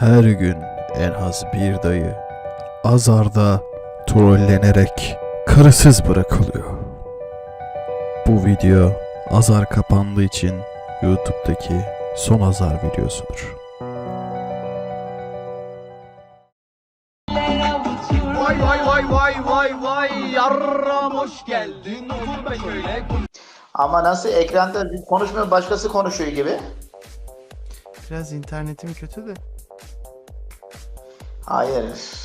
Her gün en az bir dayı azarda trollenerek karısız bırakılıyor. Bu video azar kapandığı için YouTube'daki son azar videosudur. Vay vay vay vay vay vay yarram hoş geldin otur be şöyle Ama nasıl ekranda biz konuşmuyor başkası konuşuyor gibi. Biraz internetim kötü de. Hayır.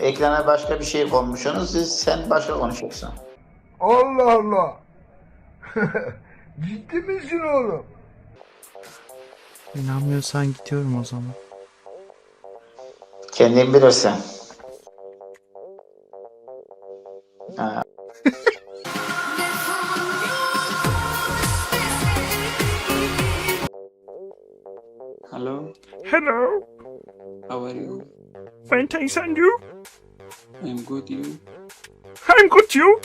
Ekrana başka bir şey konmuşsunuz. Siz sen başka konuşuyorsun. Allah Allah. Ciddi misin oğlum? İnanmıyorsan gidiyorum o zaman. Kendin bilirsin. Ha. Fine thanks and you? I'm good, you? I'm good you?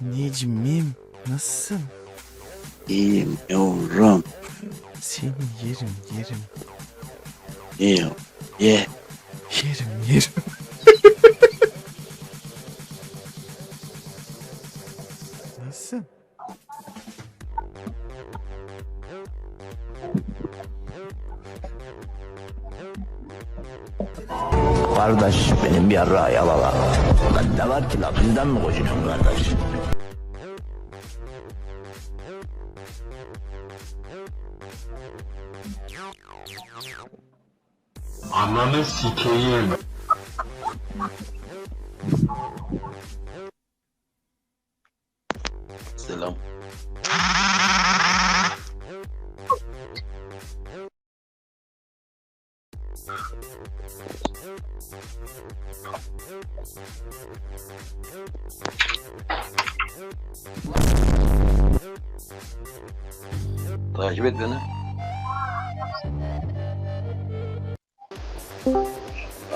Necmim nasılsın? İyiyim yavrum. Seni yerim yerim. İyiyim. Ye. Yerim yerim. Kardeş benim bir yarrağı yalala. Lan ne var ki la bizden mi kocunuyorsun kardeş? Ananı sikeyim. Takip et beni.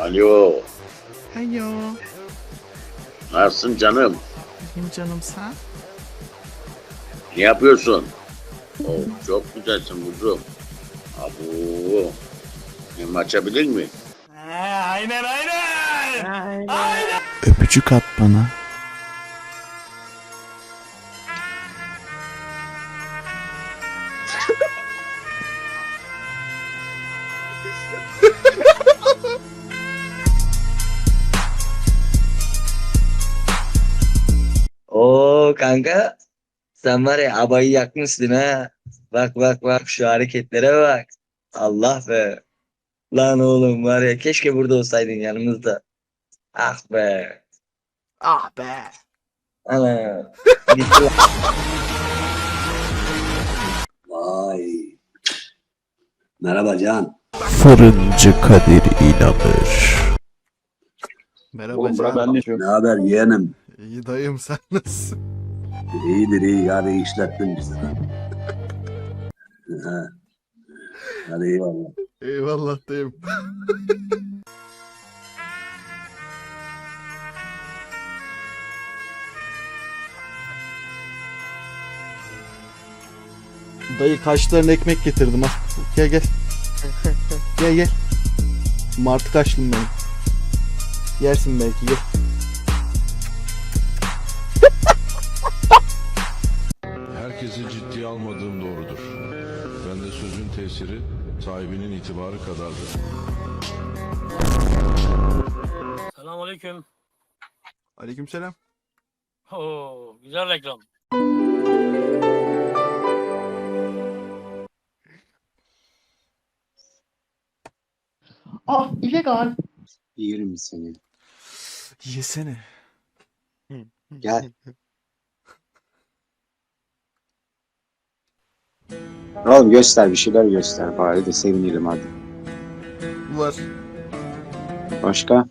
Alo. Heyo. Nasılsın canım? Benim canım sen? Ne yapıyorsun? Oh, çok güzelsin kuzum. Abu. Hem açabilir mi? Öpücük at bana. Oo kanka sen var ya abayı yakmışsın ha. Bak bak bak şu hareketlere bak. Allah be. Lan oğlum var ya keşke burada olsaydın yanımızda. Ah be. Ah be. Ana. Gitti. Vay. Merhaba Can. Fırıncı Kadir inanır. Merhaba Can. Ne haber yeğenim? İyi dayım sen nasılsın? İyidir iyi. Hadi işlettin bizi. Ha. Hadi eyvallah. Eyvallah dayım. Dayı kaşlarına ekmek getirdim ha. Gel gel. gel gel. Martı kaşlım benim. Yersin belki gel. Herkesi ciddiye almadığım doğrudur. Bende sözün tesiri sahibinin itibarı kadardır. Selamünaleyküm. Aleykümselam. Oo, güzel reklam. Ah illegal Yerim seni. Yesene. Gel. Oğlum göster bir şeyler göster bari de sevinelim hadi. Var. Başka?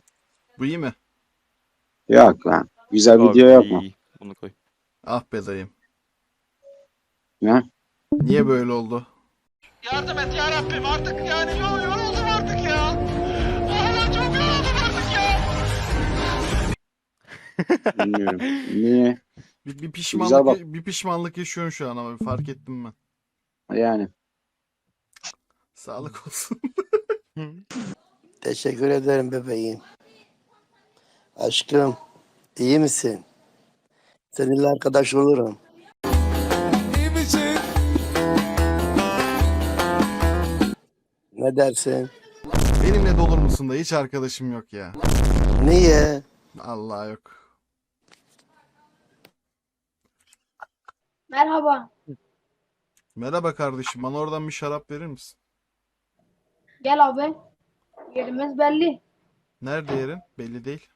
Bu iyi mi? Yok lan. Güzel video yok mu? Bunu koy. Ah be dayım. Ne? Niye böyle oldu? Yardım et ya Rabbim artık yani yol yoruldum Bilmiyorum. Niye? Bir, bir Güzel pişmanlık bak. bir pişmanlık yaşıyorsun şu an ama fark ettim ben. Yani. Sağlık olsun. Teşekkür ederim bebeğim. Aşkım, iyi misin? Seninle arkadaş olurum. Ne dersin? Benimle de olur musun da hiç arkadaşım yok ya. Niye? Allah yok. Merhaba. Merhaba kardeşim bana oradan bir şarap verir misin? Gel abi. Yerimiz belli. Nerede yerin? Belli değil.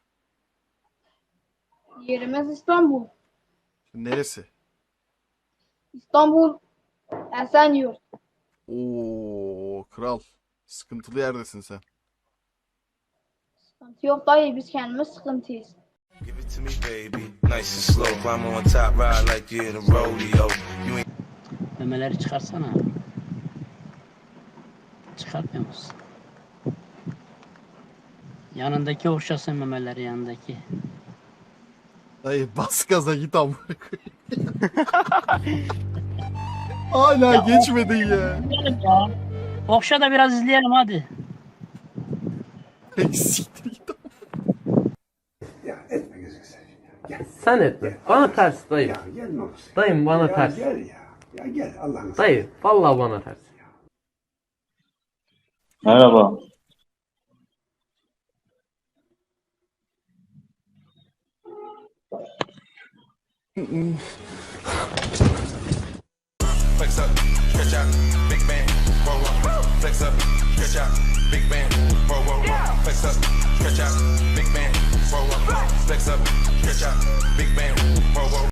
Yerimiz İstanbul. Neresi? İstanbul Esenyurt. Oo kral. Sıkıntılı yerdesin sen. Sıkıntı yok dayı biz kendimiz sıkıntıyız. Memeleri çıkarsana. Çıkartmıyor musun? Yanındaki okşasın memeleri yanındaki. Dayı bas gaza git amına koyayım. Hala geçmedin ya. Ya. Okşa da biraz izleyelim hadi. Peki Sen etme. Bana ters dayı. Dayım bana ters. Dayı vallahi bana ters. Merhaba. flex up, stretch out, big band, roll up, flex up, stretch out, big roll, roll, roll, flex up, stretch out, big band, roll up, flex up, stretch out, big roll, roll,